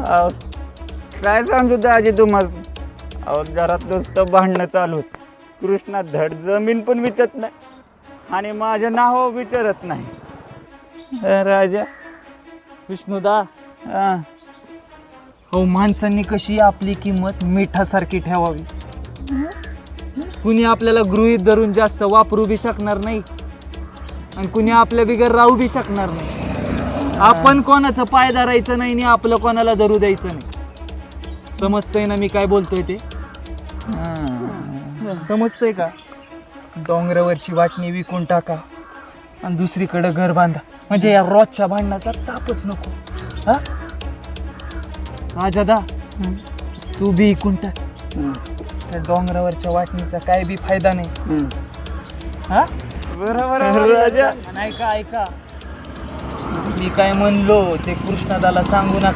अहो, काय सांगू दाजी तुम्हाला? अहो घरात नुसतं भांडणं चालू होत. कृष्णा धड जमीन पण विकत नाही आणि माझ्या नाव विचारत नाही. अ, राजा? विष्णुदा? हा, हो माणसांनी कशी आपली किंमत मिठासारखी ठेवावी? कुणी आपल्याला गृहीत धरून जास्त वापरू बी शकणार नाही आणि कुणी आपल्या बिगर राहू बी शकणार नाही. आपण कोणाचं पाय धरायचं नाही आणि आपलं कोणाला धरू द्यायचं नाही. समजतंय ना मी काय बोलतोय ते? हा. समजतंय का? डोंगरावरची वाटणी विकून टाका आणि दुसरीकडे घर बांधा. म्हणजे या रोजच्या भांडणाचा तापच नको. हा? राजादा तू बी इकून टाक. त्या डोंगरावरच्या वाटणीचा काय बी फायदा नाही. हा. बरोबर राजा. आणि ऐका ऐका. काय म्हणलो ते कृष्णदाला सांगू नका.